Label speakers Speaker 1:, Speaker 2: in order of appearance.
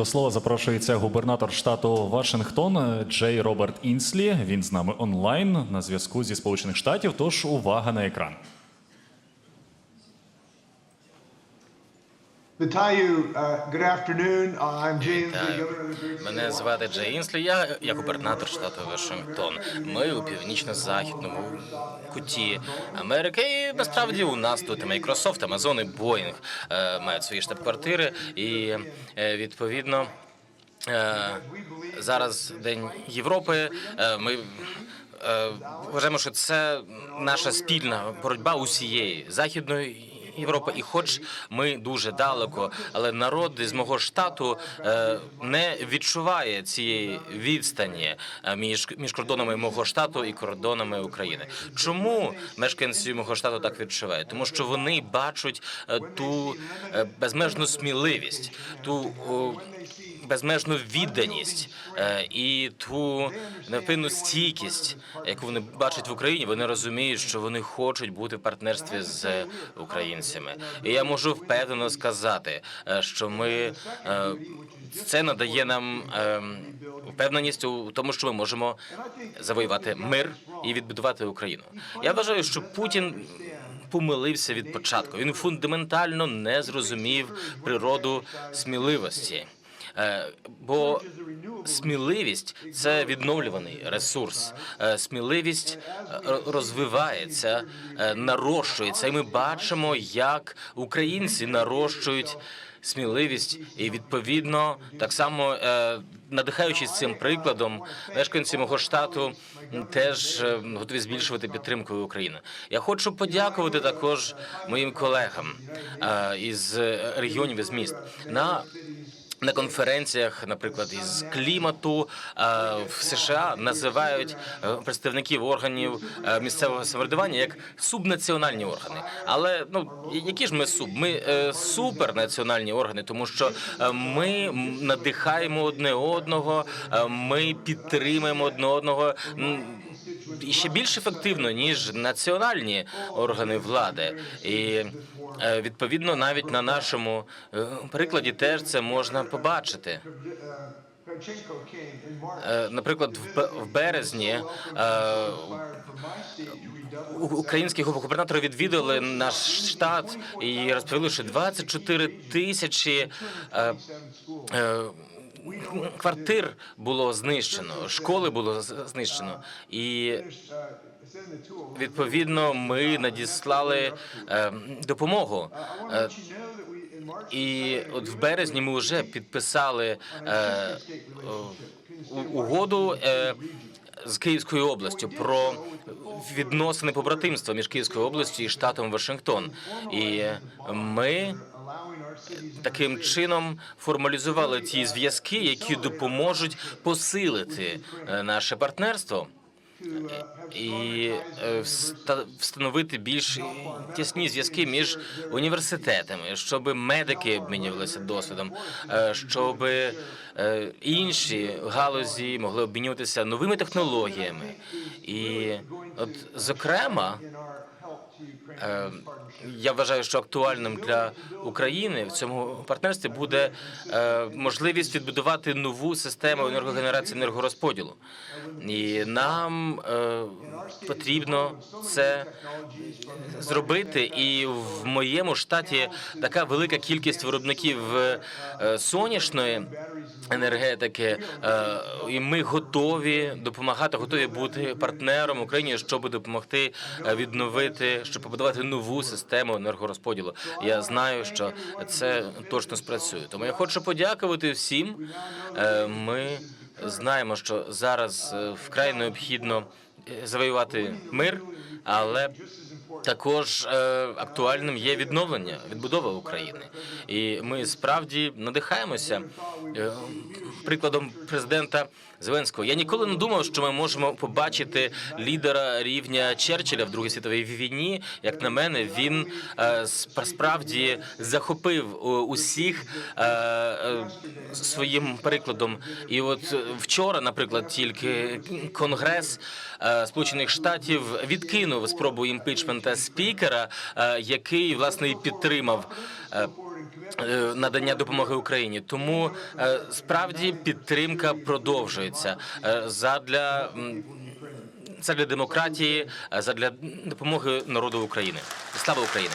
Speaker 1: До слова запрошується губернатор штату Вашингтон Джей Роберт Інслі. Він з нами онлайн на зв'язку зі Сполучених Штатів. Тож увага на екран.
Speaker 2: Vitayu, good afternoon. I'm James,
Speaker 3: Вітаю.
Speaker 2: the great
Speaker 3: Мене звати Джей Інслі, я, я губернатор штату Вашингтон. Ми у північно-західному куті Америки. І насправді у нас тут і Microsoft, Amazon і Boeing е, мають свої штаб-квартири. І е, відповідно е, зараз День Європи. Е, ми е, вважаємо, що це наша спільна боротьба усієї західної. Європа, і хоч ми дуже далеко, але народ з мого штату е, не відчуває цієї відстані е, між між кордонами мого штату і кордонами України. Чому мешканці мого штату так відчувають? Тому що вони бачать е, ту безмежну сміливість, ту безмежну відданість е, і ту невпинну стійкість, яку вони бачать в Україні. Вони розуміють, що вони хочуть бути в партнерстві з українцями. І я можу впевнено сказати, е, що ми е, це надає нам впевненість у тому, що ми можемо завоювати мир і відбудувати Україну. Я вважаю, що Путін. Помилився від початку. Він фундаментально не зрозумів природу сміливості. Е, Бо сміливість це відновлюваний ресурс. Е, Сміливість е, розвивається, нарощується, і ми бачимо, як українці нарощують сміливість, і відповідно так само надихаючись цим прикладом, мешканці мого штату теж готові збільшувати підтримку України. Я хочу подякувати також моїм колегам із регіонів із міст на на конференціях, наприклад, із клімату е, в США називають е, представників органів е, місцевого самоврядування як субнаціональні органи. Але ну які ж ми суб? Ми супернаціональні органи, тому що ми надихаємо одне одного, ми підтримуємо одне одного. і ще більш ефективно ніж національні органи влади, і відповідно навіть на нашому е, прикладі теж це можна побачити. Е, Наприклад, в березні е, українські губернатори відвідали наш штат і розповіли, що 24 тисячі е, е, квартир було знищено, школи було знищено, і відповідно ми надіслали е, допомогу. Е, І от в березні ми вже підписали е, угоду е, з Київською областю про відносини побратимства між Київською областю і штатом Вашингтон. І ми таким чином формалізували ті зв'язки, які допоможуть посилити наше партнерство. І е, встановити більш тісні зв'язки між університетами, щоб медики обмінювалися досвідом, е, щоб е, інші галузі могли обмінюватися новими технологіями. І от зокрема,
Speaker 2: in our help to Ukraine.
Speaker 3: Е, Я вважаю, що актуальним для України в цьому партнерстві буде е, можливість відбудувати нову систему енергогенерації енергорозподілу. І нам е, потрібно це зробити. І в моєму штаті така велика кількість виробників е, сонячної енергетики, і ми готові допомагати, готові бути партнером Україні, щоб допомогти е, відновити, щоб побудувати нову систему енергорозподілу. Я знаю, що це точно спрацює. Тому я хочу подякувати всім. Е, Ми знаємо, що зараз е, вкрай необхідно е, завоювати мир, але також е, актуальним є відновлення, відбудова України, і ми справді надихаємося е, прикладом президента Зеленського. Я ніколи не думав, що ми можемо побачити лідера рівня Черчилля в Другій світовій війні. Як на мене, він е, справді захопив е, усіх е, е, своїм прикладом. І от е, вчора, наприклад, тільки Конгрес е, Сполучених Штатів відкинув спробу імпічмента спікера, е, який власне і підтримав. е, е, надання допомоги Україні. Тому справді підтримка продовжується задля. Задля демократії, задля допомоги народу України. Слава Україні!